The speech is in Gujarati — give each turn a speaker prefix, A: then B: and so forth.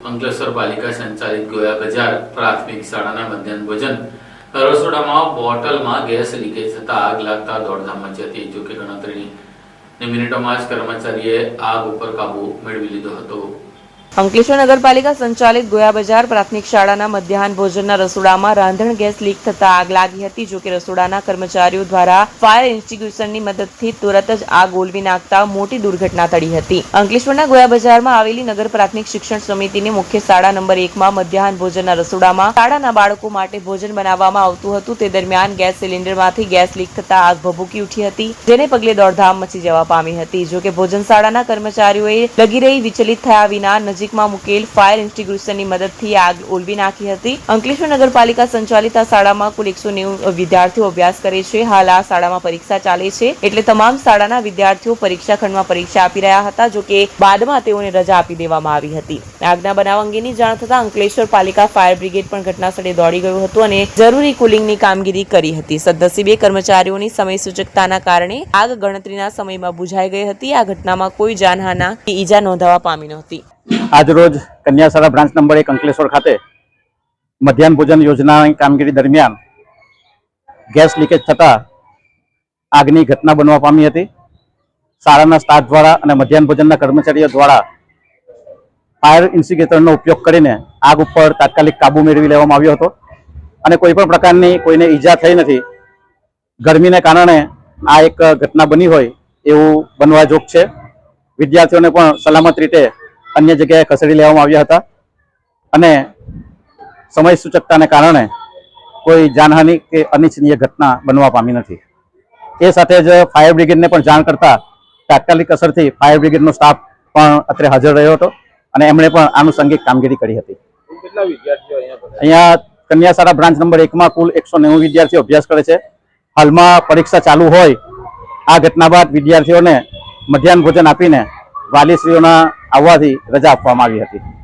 A: અંકલેશ્વર પાલિકા સંચાલિત ગોયા બજાર પ્રાથમિક શાળાના મધ્યાહન ભોજન. રસોડામાં બોટલમાં ગેસ લીકેજ થતા આગ લાગતા દોડધામ મચી હતી. જોકે ગણતરીની મિનિટોમાં જ કર્મચારીએ આગ ઉપર કાબુ મેળવી લીધો હતો.
B: અંકલેશ્વર નગરપાલિકા સંચાલિત ગોયા બજાર પ્રાથમિક શાળાના મધ્યાહન ભોજનના રસોડામાં રાંધણ ગેસ લીક થતા આગ લાગી હતી, જો કે રસોડાના કર્મચારીઓ દ્વારા ફાયર ઇન્સ્ટિટ્યુશનની મદદથી તુરત જ આગ ઓલવી નાખતા મોટી દુર્ઘટના ટળી હતી. અંકલેશ્વરના ગોયા બજારમાં આવેલી નગર પ્રાથમિક શિક્ષણ સમિતિની મુખ્ય શાળા નંબર એકમાં મધ્યાહન ભોજનના રસોડામાં શાળાના બાળકો માટે ભોજન બનાવવામાં આવતું હતું. તે દરમિયાન ગેસ સિલિન્ડરમાંથી ગેસ લીક થતા આગ ભભૂકી ઉઠી હતી, જેને પગલે દોડધામ મચી જવા પામી હતી. જો કે ભોજનશાળાના કર્મચારીઓએ લગી રહી વિચલિત થયા વિના નજીકમાં મૂકેલ ફાયર ઇન્સ્ટિટ્યુશનની મદદથી આગ ઓલવી નાખી હતી. અંકલેશ્વર નગરપાલિકા સંચાલિત આ શાળામાં કુલ એકસો નેવું વિદ્યાર્થીઓ અભ્યાસ કરે છે. હાલ આ શાળામાં પરીક્ષા ચાલે છે. એટલે તમામ શાળાના વિદ્યાર્થીઓ પરીક્ષા ખંડમાં પરીક્ષા આપી રહ્યા હતા, જો કે બાદમાં તેઓને રજા આપી દેવામાં આવી હતી. આગના બનાવ અંગેની જાણ થતાં અંકલેશ્વર પાલિકા ફાયર બ્રિગેડ પણ ઘટનાસ્થળે દોડી ગયું હતું અને જરૂરી કુલિંગની કામગીરી કરી હતી. સદનસીબે કર્મચારીઓની સમય સૂચકતાના કારણે આગ ગણતરીના સમયમાં બુઝાઈ ગઈ હતી. આ ઘટનામાં કોઈ જાનહાના કે ઈજા નોંધાવા પામી નહોતી.
C: આજરોજ કન્યાશાળા બ્રાન્ચ નંબર એક અંકલેશ્વર ખાતે મધ્યાહન ભોજન યોજનાની કામગીરી દરમિયાન ગેસ લીકેજ થતા આગની ઘટના બનવા પામી હતી. શાળાના સ્ટાફ દ્વારા અને મધ્યાહન ભોજનના કર્મચારીઓ દ્વારા ફાયર ઇન્સ્ટિગેટરનો ઉપયોગ કરીને આગ ઉપર તાત્કાલિક કાબુ મેળવી લેવામાં આવ્યો હતો. અને કોઈ પણ પ્રકારની કોઈને ઈજા થઈ નથી. ગરમીને કારણે આ એક ઘટના બની હોય એવું બનવા જોગ છે. વિદ્યાર્થીઓને પણ સલામત રીતે અન્ય જગ્યાએ ખસેડી લેવામાં આવ્યા હતા અને સમય સૂચકતાને કારણે કોઈ જાનહાનિ કે અનિચ્છનીય ઘટના બનવા પામી નથી. એ સાથે જ ફાયર બ્રિગેડને પણ જાણ કરતા તાત્કાલિક અસરથી ફાયર બ્રિગેડનો સ્ટાફ પણ અત્રે હાજર રહ્યો હતો અને એમણે પણ આનુષંગિક કામગીરી કરી હતી.
D: અહીંયા
C: કન્યાસારા કન્યાશાળા બ્રાન્ચ નંબર એકમાં કુલ એકસો નેવું વિદ્યાર્થીઓ અભ્યાસ કરે છે. હાલમાં પરીક્ષા ચાલુ હોય આ ઘટના બાદ વિદ્યાર્થીઓને મધ્યાહન ભોજન આપીને વાલીશ્રીઓના આવવાથી રજા આપવામાં આવી હતી.